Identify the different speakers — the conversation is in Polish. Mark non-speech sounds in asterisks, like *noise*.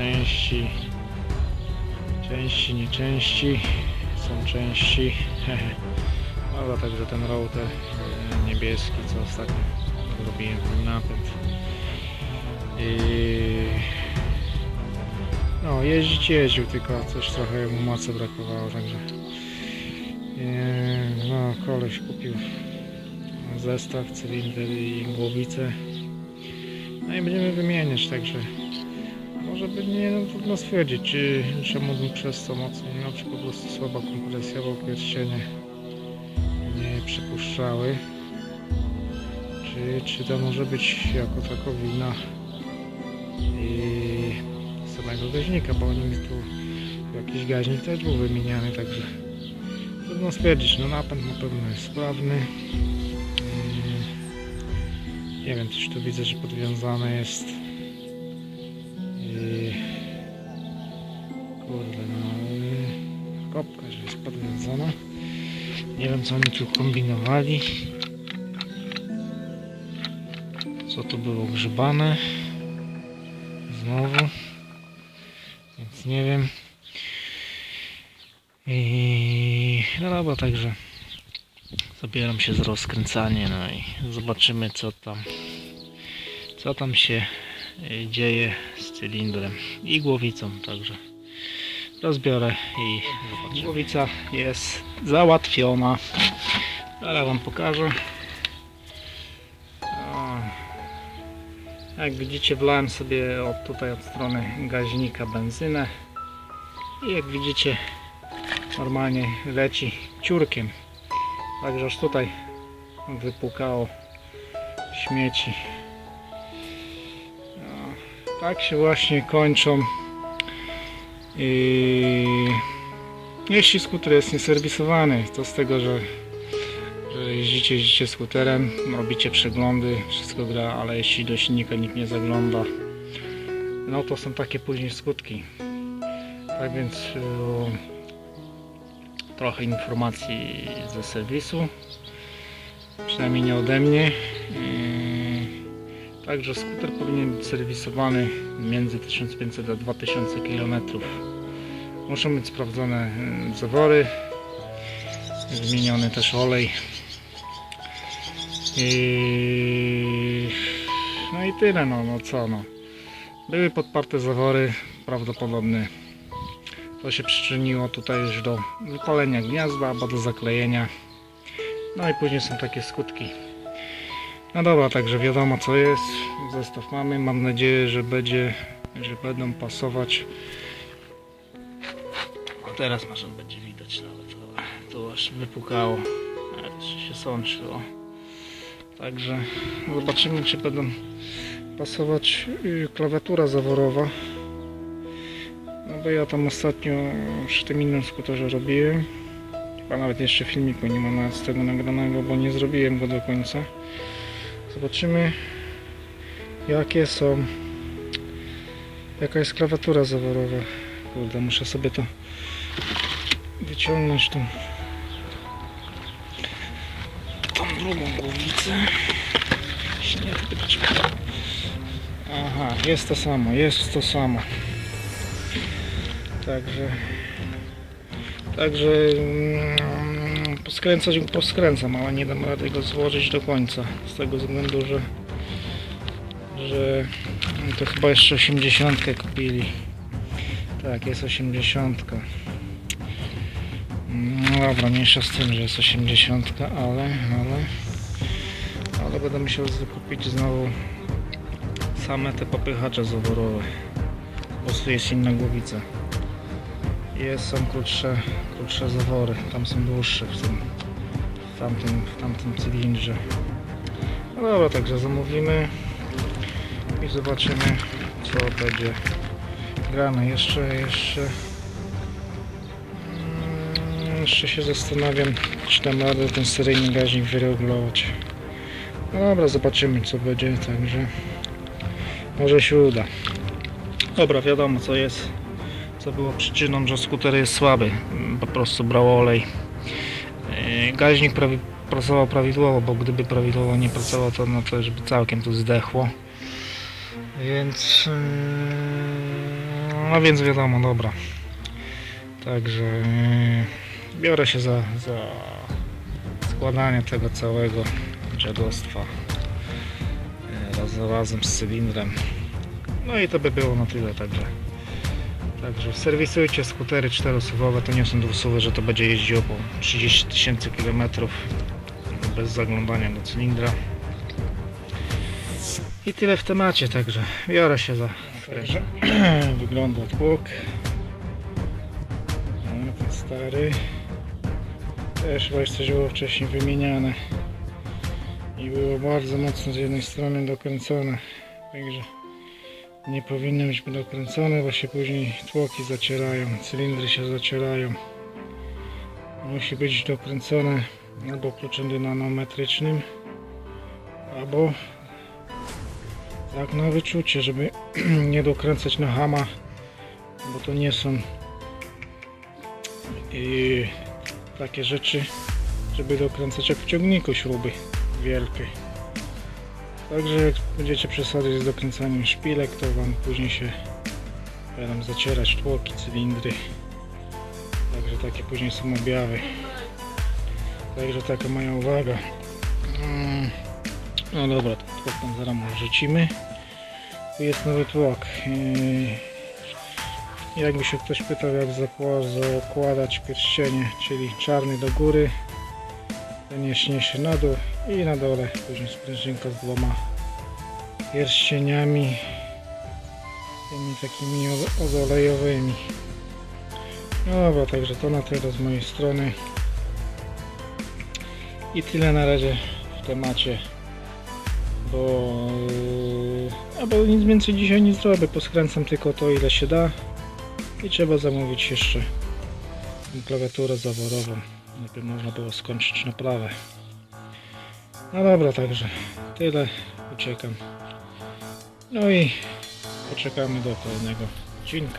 Speaker 1: części. Części, nieczęści. Są części. *laughs* Dobra, także ten router e, niebieski, co ostatnio zrobiłem ten napęd. I... No, jeździć jeździł, tylko coś trochę mu mocy brakowało, także e, no, koleś kupił zestaw, cylinder i głowicę. No i będziemy wymieniać, także może by nie no, trudno stwierdzić, czy, czemu przez to mocno miał, czy po prostu słaba kompresja, bo pierścienie nie przypuszczały. Czy, czy to może być jako tako wina samego gaźnika, bo oni mi tu jakiś gaźnik też był wymieniany, także trudno stwierdzić, no napęd na pewno jest sprawny. Mm, Nie wiem, też tu widzę, że podwiązane jest kurde, no kopka, że jest podwiązana. Nie wiem, co oni tu kombinowali. Co tu było grzebane. Znowu. Więc nie wiem. I no dobra, także zabieram się za rozkręcanie, no i zobaczymy co tam co tam się dzieje z cylindrem i głowicą, także rozbiorę i. Głowica jest załatwiona. Zaraz wam pokażę. Jak widzicie wlałem sobie od tutaj od strony gaźnika benzynę i jak widzicie normalnie leci ciurkiem. Także aż tutaj wypukało śmieci. Tak się właśnie kończą. I jeśli skuter jest nieserwisowany, to z tego, że, że jeździcie, jeździcie skuterem, robicie przeglądy, wszystko gra, ale jeśli do silnika nikt nie zagląda, no to są takie później skutki. Tak więc y, trochę informacji ze serwisu, przynajmniej nie ode mnie. Yy, Także skuter powinien być serwisowany między 1500 a 2000 km. Muszą być sprawdzone yy, zawory, zmieniony też olej. I... No i tyle, no, no co no. Były podparte zawory, prawdopodobne to się przyczyniło tutaj już do wypalenia gniazda albo do zaklejenia. No i później są takie skutki. No dobra, także wiadomo co jest. Zestaw mamy. Mam nadzieję, że będzie, że będą pasować. O, teraz może będzie widać nawet. O, Tu aż wypukało. Nawet się sączyło. Także zobaczymy czy będą pasować y, klawiatura zaworowa. No bo ja tam ostatnio przy tym innym skuterze robiłem. Chyba nawet jeszcze filmiku nie ma nawet z tego nagranego, bo nie zrobiłem go do końca. Zobaczymy jakie są jaka jest klawiatura zaworowa. Kurde, muszę sobie to wyciągnąć tą tą drugą głowicę. Aha, jest to samo, jest to samo. Także Także mm, poskręcać go poskręcam, ale nie dam rady go złożyć do końca. Z tego względu, że że to chyba jeszcze 80 kupili. Tak, jest 80. No dobra, mniejsza z tym, że jest 80, ale, ale, ale będę musiał kupić znowu same te popychacze zaworowe. Po prostu jest inna głowica. Jest, są krótsze, krótsze zawory, tam są dłuższe w tym, w tamtym, w tamtym cylindrze. No dobra, także zamówimy i zobaczymy co będzie grane. Jeszcze, jeszcze, mm, jeszcze się zastanawiam, czy dam radę ten seryjny gaźnik wyregulować. No dobra, zobaczymy co będzie, także może się uda. Dobra, wiadomo co jest co było przyczyną, że skuter jest słaby. Po prostu brał olej. Yy, Gaźnik pracował prawidłowo, bo gdyby prawidłowo nie pracował, to no to już by całkiem to zdechło. Więc yy, No więc wiadomo, dobra. Także yy, biorę się za, za składanie tego całego dziadostwa raz, razem z cylindrem. No i to by było na tyle, także Także serwisujcie skutery czterosuwowe, to nie są dwusuwy, że to będzie jeździło po 30 tysięcy kilometrów bez zaglądania do cylindra. I tyle w temacie, także biorę się za także *clears throat* wygląda tłok. No, ten stary. Też chyba coś było wcześniej wymieniane. I było bardzo mocno z jednej strony dokręcone. Także nie powinny być dokręcone, bo się później tłoki zacierają, cylindry się zacierają. Musi być dokręcone albo kluczem dynanometrycznym, albo tak na wyczucie, żeby *clears throat* nie dokręcać na hama, bo to nie są i takie rzeczy, żeby dokręcać jak w ciągniku śruby wielkie. Także jak będziecie przesadzać z dokręcaniem szpilek, to Wam później się będą zacierać tłoki, cylindry. Także takie później są objawy. Także taka moja uwaga. Mm, No dobra, tłok tam zaraz mu wrzucimy. Tu jest nowy tłok. Yy, Jakby się ktoś pytał jak zakła- zakładać pierścienie, czyli czarny do góry, ten jaśniejszy na dół i na dole później sprężynka z dwoma pierścieniami tymi takimi oz- ozolejowymi. No dobra, także to na tyle z mojej strony. I tyle na razie w temacie bo albo nic więcej dzisiaj nie zrobię poskręcam tylko to ile się da. I trzeba zamówić jeszcze klawiaturę zaworową. Żeby można było skończyć naprawę. No dobra, także tyle. Uciekam. No i poczekamy do kolejnego odcinka.